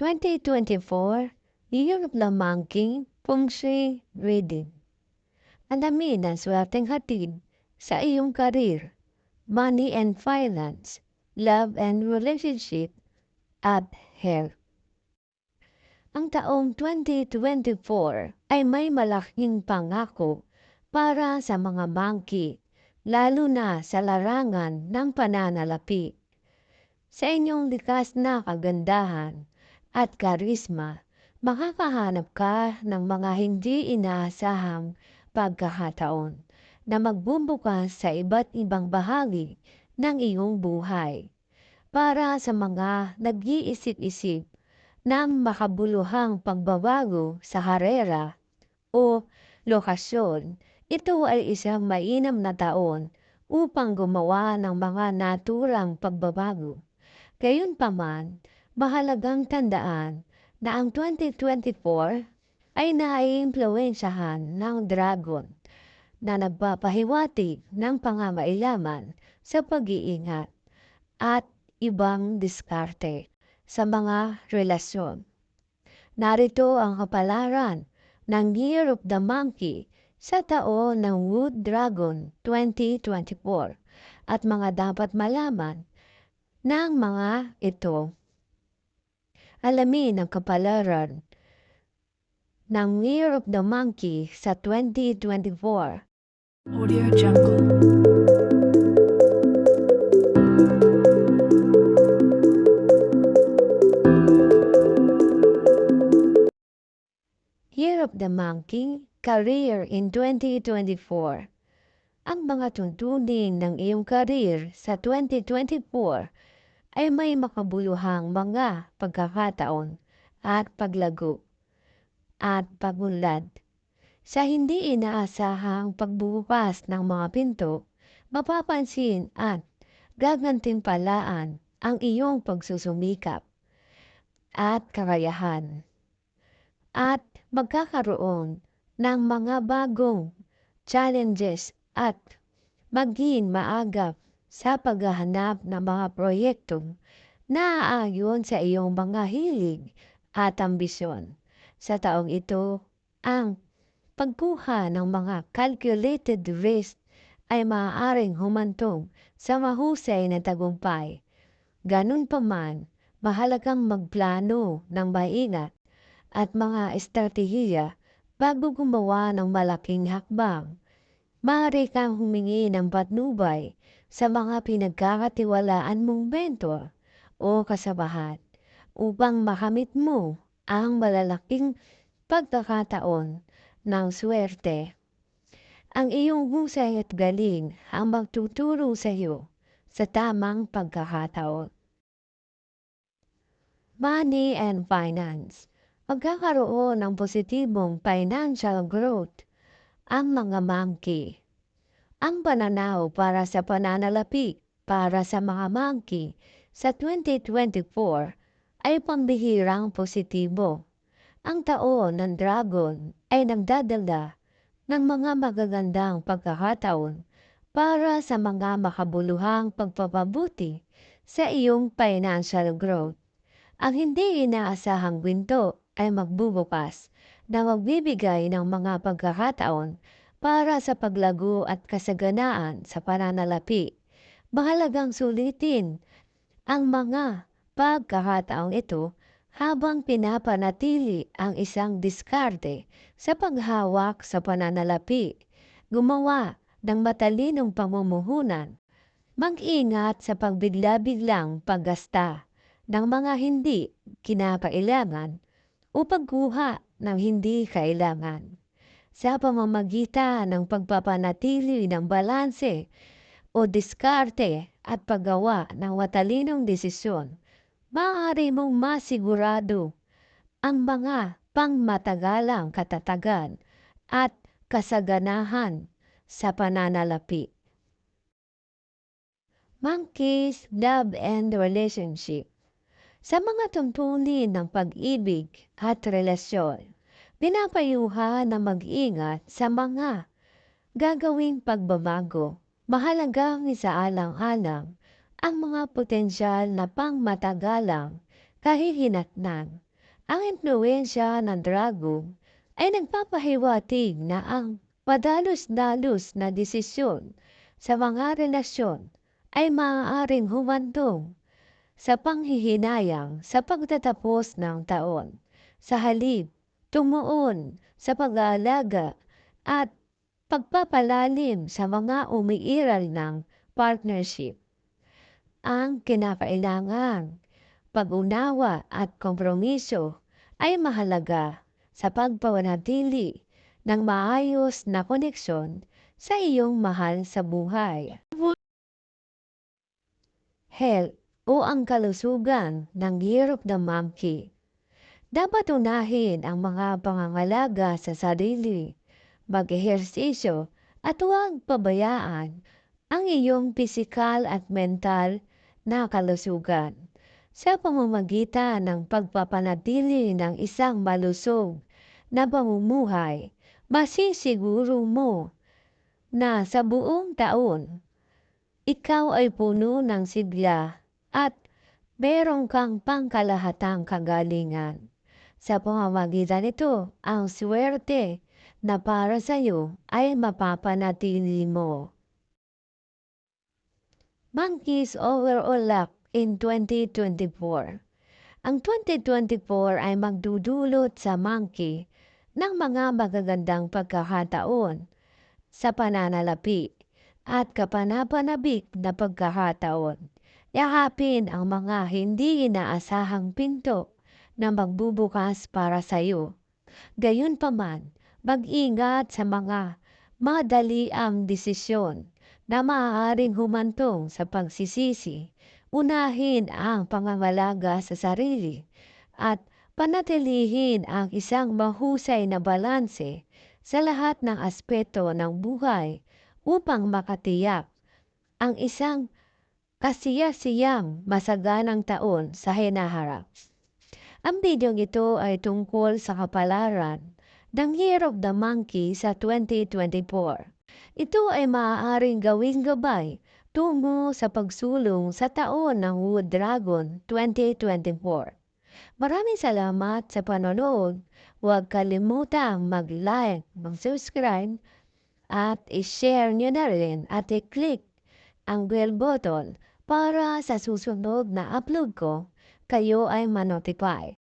2024 Year of the Monkey Feng Shui Reading Ang dami ng swerteng hatid sa iyong karir, money and finance, love and relationship, at health. Ang taong 2024 ay may malaking pangako para sa mga monkey, lalo na sa larangan ng pananalapi. Sa inyong likas na kagandahan at karisma, makakahanap ka ng mga hindi inaasahang pagkakataon na magbubukas sa iba't ibang bahagi ng iyong buhay. Para sa mga nag-iisip-isip ng makabuluhang pagbabago sa karera o lokasyon, ito ay isang mainam na taon upang gumawa ng mga naturang pagbabago. Gayunpaman, mahalagang tandaan na ang 2024 ay naiimpluwensyahan ng dragon na nagpapahiwatig ng pangangailangan sa pag-iingat at ibang diskarte sa mga relasyon. Narito ang kapalaran ng Year of the Monkey sa taon ng Wood Dragon 2024 at mga dapat malaman ng mga ito. Alamin ang kapalaran ng Year of the Monkey sa 2024. Audio Jungle. Year of the Monkey Career in 2024 Ang mga tuntunin ng iyong career sa 2024 ay may makabuluhang mga pagkakataon at paglago at pagunlad. Sa hindi inaasahang pagbubukas ng mga pinto, mapapansin at gagantimpalaan ang iyong pagsusumikap at kakayahan at magkakaroon ng mga bagong challenges at maging maagap sa paghahanap ng mga proyektong naaayon sa iyong mga hilig at ambisyon. Sa taong ito, ang pagkuha ng mga calculated risk ay maaaring humantong sa mahusay na tagumpay. Ganun pa man, mahalagang magplano ng maingat at mga estratehiya bago gumawa ng malaking hakbang. Maaari kang humingi ng patnubay sa mga pinagkakatiwalaan mong mentor o kasabahan upang makamit mo ang malalaking pagkakataon ng swerte. Ang iyong husay at galing ang magtuturo sa iyo sa tamang pagkakataon. Money and Finance Magkakaroon ng positibong financial growth ang mga monkey. Ang pananaw para sa pananalapi para sa mga monkey sa 2024 ay pambihirang positibo. Ang taon ng dragon ay nagdadala ng mga magagandang pagkakataon para sa mga makabuluhang pagpapabuti sa iyong financial growth. Ang hindi inaasahang winto ay magbubukas na magbibigay ng mga pagkakataon para sa paglago at kasaganaan sa pananalapi. Mahalagang sulitin ang mga pagkakataong ito habang pinapanatili ang isang diskarte sa paghawak sa pananalapi. Gumawa ng matalinong pamumuhunan. Mag-ingat sa pagbigla-biglang paggasta ng mga hindi kinakailangan o pagkuha ng hindi kailangan. Sa pamamagitan ng pagpapanatili ng balanse o diskarte at paggawa ng matalinong desisyon, maaari mong masigurado ang mga pangmatagalang katatagan at kasaganahan sa pananalapi. Monkeys, Love and Relationship Sa mga tuntunin ng pag-ibig at relasyon, pinapayuhan na mag-ingat sa mga gagawing pagbabago. Mahalagang isaalang-alang ang mga potensyal na pangmatagalang kahihinatnan Ang impluensya ng dragon ay nagpapahiwatig na ang padalos-dalos na desisyon sa mga relasyon ay maaaring humantong sa panghihinayang sa pagtatapos ng taon. Sa halip, tumuon sa pag-aalaga at pagpapalalim sa mga umiiral ng partnership. Ang kinakailangan, pag-unawa at kompromiso ay mahalaga sa pagpawanatili ng maayos na koneksyon sa iyong mahal sa buhay. Health o ang kalusugan ng of the Monkey. Dapat unahin ang mga pangangalaga sa sarili, mag-ehersisyo at huwag pabayaan ang iyong pisikal at mental na kalusugan sa pamamagitan ng pagpapanatili ng isang malusog na pamumuhay. Masisiguro mo na sa buong taon, ikaw ay puno ng sigla at meron kang pangkalahatang kagalingan. Sa pamamagitan nito, ang swerte na para sa iyo ay mapapanatili mo. Monkeys overall luck in 2024 Ang 2024 ay magdudulot sa monkey ng mga magagandang pagkakataon sa pananalapi at kapanapanabik na pagkakataon. Yakapin ang mga hindi inaasahang pinto na magbubukas para sa iyo. Gayunpaman, mag-ingat sa mga madaliang desisyon na maaaring humantong sa pagsisisi. Unahin ang pangangalaga sa sarili at panatilihin ang isang mahusay na balanse sa lahat ng aspeto ng buhay upang makatiyak ang isang kasiyasiyang masaganang taon sa hinaharap. Ang bidyong ito ay tungkol sa kapalaran ng Year of the Monkey sa 2024. Ito ay maaaring gawing gabay tungo sa pagsulong sa taon ng Wood Dragon 2024. Maraming salamat sa panonood. Huwag kalimutang mag-like, mag-subscribe, at i-share nyo na rin at i-click ang bell button para sa susunod na upload ko, kayo ay manotify.